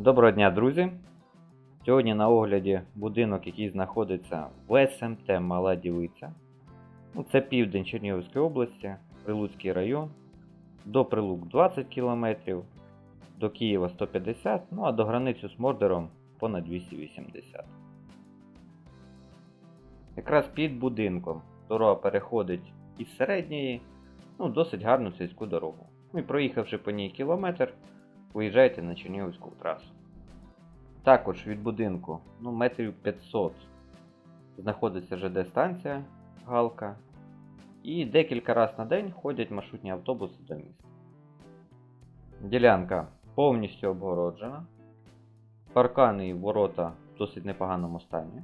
Доброго дня, друзі! Сьогодні на огляді будинок, який знаходиться в СМТ Мала Дівиця. Ну, Це південь Чернігівської області, Прилуцький район. До Прилук 20 км, до Києва 150 ну а до границі з Мордором понад 280. Якраз під будинком дорога переходить із середньої, ну, досить гарну сільську дорогу. Ну і проїхавши по ній кілометр, виїжджаєте на Чернігівську трасу. Також від будинку ну, метрів 500 знаходиться ЖД-станція Галка. І декілька разів на день ходять маршрутні автобуси до міста. Ділянка повністю обгороджена. Паркани і ворота в досить непоганому стані.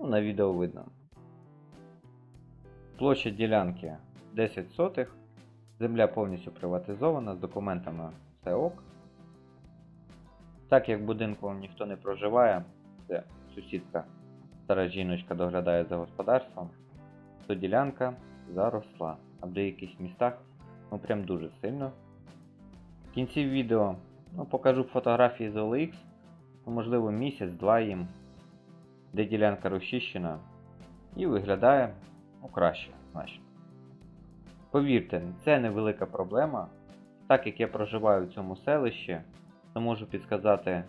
Ну, на відео видно. Площа ділянки 10 сотих. Земля повністю приватизована, з документами все ок. Так як в будинку ніхто не проживає, це сусідка, стара жіночка доглядає за господарством, то ділянка заросла, а в деяких містах ну прям дуже сильно. В кінці відео ну, покажу фотографії з OLX, ну, можливо місяць-два їм, де ділянка розчищена і виглядає ну, краще значно. Повірте, це невелика проблема. Так як я проживаю в цьому селищі, то можу підказати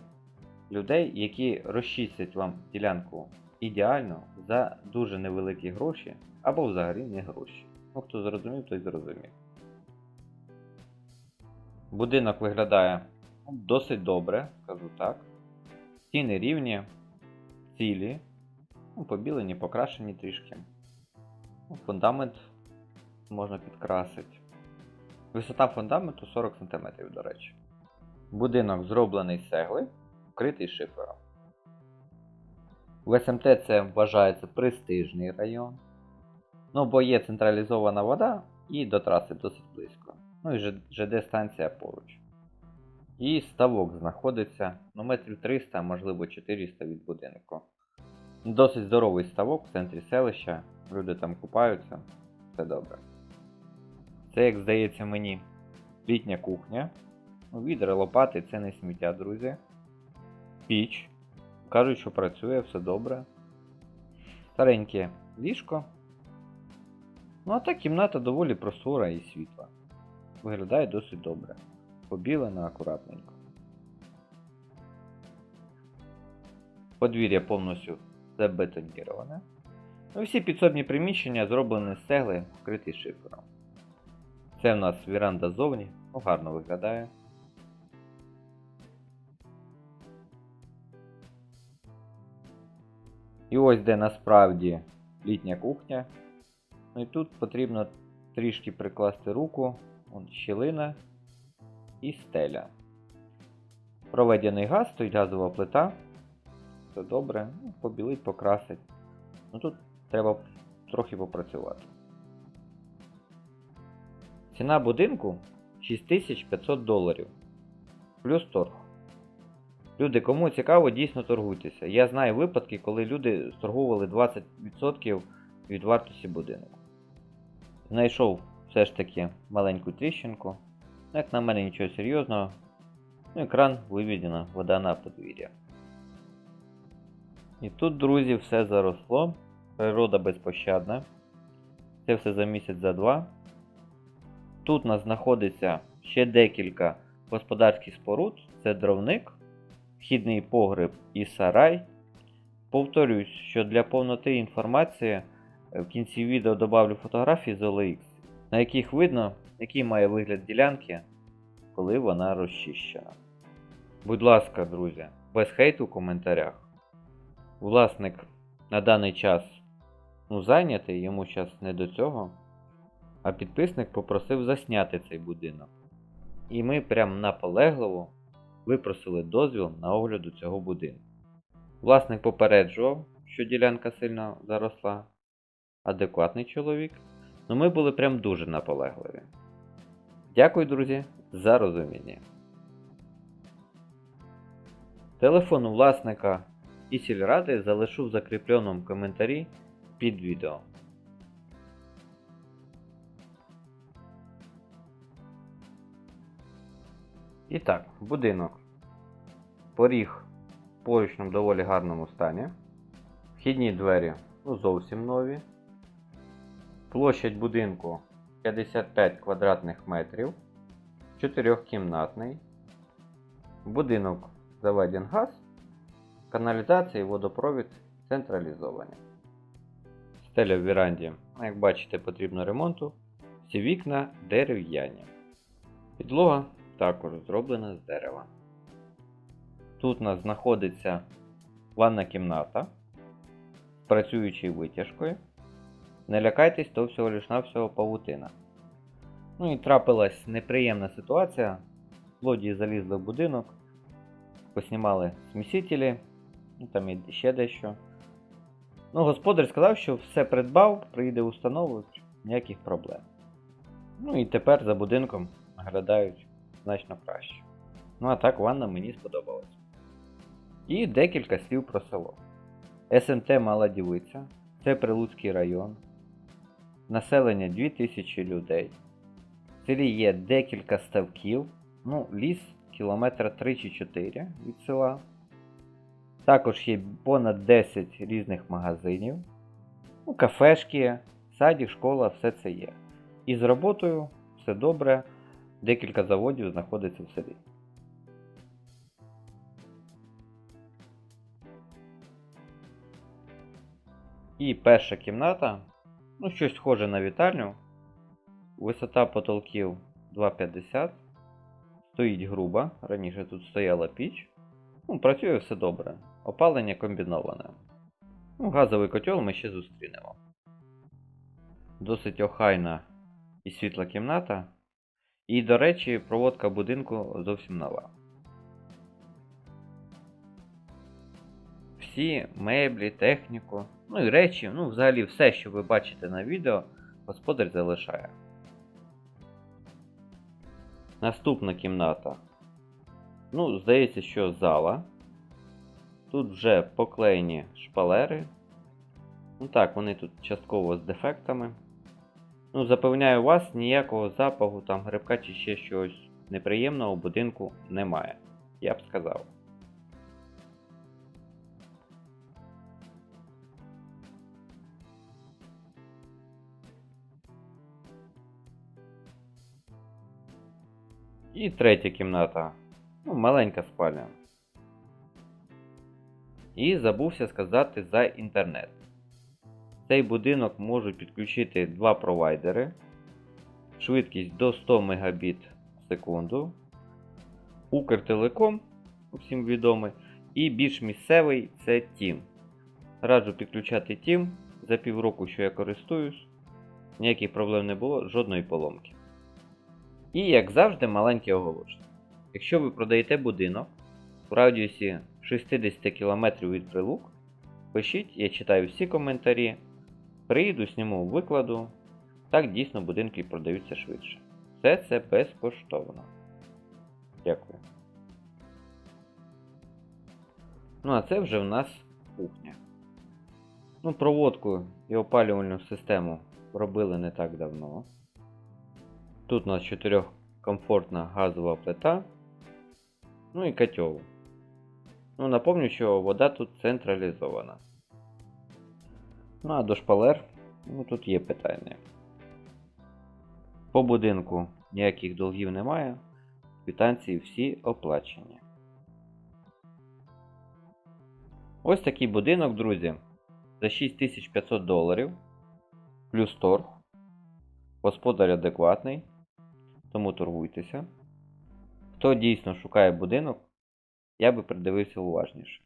людей, які розчистять вам ділянку ідеально за дуже невеликі гроші або взагалі не гроші. Ну, хто зрозумів, той зрозумів. Будинок виглядає досить добре, скажу так. Стіни рівні, цілі, ну, побілені, покрашені трішки. Фундамент можна підкрасити. Висота фундаменту 40 см, до речі. Будинок зроблений з цегли, вкритий шифером. В СМТ це вважається престижний район. Ну, бо є централізована вода і до траси досить близько. Ну і ЖД-станція поруч. І ставок знаходиться ну, метрів 300, можливо 400 від будинку. Досить здоровий ставок в центрі селища, люди там купаються, все добре. Це, як здається мені, літня кухня. Ну, Відра, лопати це не сміття, друзі. Піч. Кажуть, що працює, все добре. Стареньке ліжко. Ну а та кімната доволі просора і світла. Виглядає досить добре. Побілена акуратненько. Подвір'я повністю забетоніроване. Ну, всі підсобні приміщення зроблені з цегли, вкриті шифером. Це в нас віранда ззовні, ну гарно виглядає. І ось де насправді літня кухня. Ну і тут потрібно трішки прикласти руку, Вон щілина і стеля. Проведений газ, стоїть газова плита. Все добре, ну, побілить, покрасить. Ну тут треба трохи попрацювати. Ціна будинку 6500 доларів. Плюс торг. Люди, кому цікаво, дійсно торгуйтеся. Я знаю випадки, коли люди сторгували 20% від вартості будинку. Знайшов все ж таки маленьку тріщинку. Ну, Як на мене нічого серйозного. Ну, екран виведена, вода на подвір'я. І тут, друзі, все заросло. Природа безпощадна. Це все за місяць за два. Тут у нас знаходиться ще декілька господарських споруд. Це дровник, вхідний погреб і сарай. Повторюсь, що для повноти інформації е, в кінці відео добавлю фотографії з OLX, на яких видно, який має вигляд ділянки, коли вона розчищена. Будь ласка, друзі, без хейту в коментарях. Власник на даний час ну, зайнятий, йому зараз не до цього. А підписник попросив засняти цей будинок. І ми прям наполегливо випросили дозвіл на огляду цього будинку. Власник попереджував, що ділянка сильно заросла. Адекватний чоловік. Ну ми були прям дуже наполегливі. Дякую, друзі, за розуміння. Телефон у власника і сільради залишу в закріпленому коментарі під відео. І так, будинок Поріг в поручному доволі гарному стані. Вхідні двері ну, зовсім нові. Площадь будинку 55 квадратних метрів. Чотирьохкімнатний. Будинок заведен газ, каналізація і водопровід централізовані. Стеля в віранді, ну, як бачите, потрібно ремонту. Всі вікна дерев'яні. Підлога також зроблена з дерева. Тут у нас знаходиться ванна кімната з працюючою витяжкою. Не лякайтесь, то всього лиш навсього павутина. Ну і трапилась неприємна ситуація. Злодії залізли в будинок, поснімали смісителі, ну там і ще дещо. Ну, господар сказав, що все придбав, приїде установу, ніяких проблем. Ну і тепер за будинком наглядають значно краще. Ну а так ванна мені сподобалась. І декілька слів про село. СМТ Мала Дівиця, це Прилуцький район. Населення 2000 людей. В селі є декілька ставків, ну, ліс кілометра 3 чи 4 від села. Також є понад 10 різних магазинів, ну, кафешки, садик, школа, все це є. І з роботою все добре, декілька заводів знаходиться в селі. І перша кімната, ну щось схоже на вітальню. Висота потолків 2,50. Стоїть груба, раніше тут стояла піч. Ну, працює все добре. Опалення комбіноване. Ну, газовий котел ми ще зустрінемо. Досить охайна і світла кімната. І, до речі, проводка будинку зовсім нова. Всі меблі, техніку, ну і речі, ну взагалі все, що ви бачите на відео, господар залишає. Наступна кімната. Ну, здається, що зала. Тут вже поклеєні шпалери. Ну так, вони тут частково з дефектами. Ну, запевняю вас, ніякого запаху, там грибка чи ще щось неприємного у будинку немає. Я б сказав. І третя кімната. Ну, маленька спальня. І забувся сказати за інтернет. Цей будинок можуть підключити два провайдери. Швидкість до 100 Мбіт в секунду. Укртелеком, всім відомий. І більш місцевий це Тім. Раджу підключати Тім. За півроку, що я користуюсь, ніяких проблем не було, жодної поломки. І, як завжди, маленьке оголошення. Якщо ви продаєте будинок в радіусі 60 км від прилук, пишіть, я читаю всі коментарі. Приїду, зніму викладу. Так дійсно будинки продаються швидше. Все це безкоштовно. Дякую. Ну, а це вже в нас кухня. Ну, проводку і опалювальну систему робили не так давно. Тут у нас чотирьохкомфортна газова плита. Ну і котел. Ну, напомню, що вода тут централізована. Ну, а до шпалер, ну тут є питання. По будинку ніяких долгів немає. Квитанції всі оплачені. Ось такий будинок, друзі. За 6500 доларів. Плюс торг. Господар адекватний. Тому торгуйтеся. Хто дійсно шукає будинок, я би придивився уважніше.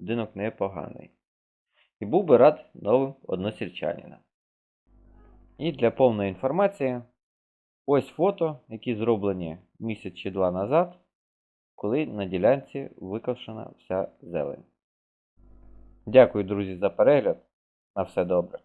Будинок непоганий. І був би рад новим односельчанинам. І для повної інформації, ось фото, які зроблені місяць чи два назад, коли на ділянці викошена вся зелень. Дякую, друзі, за перегляд. На все добре.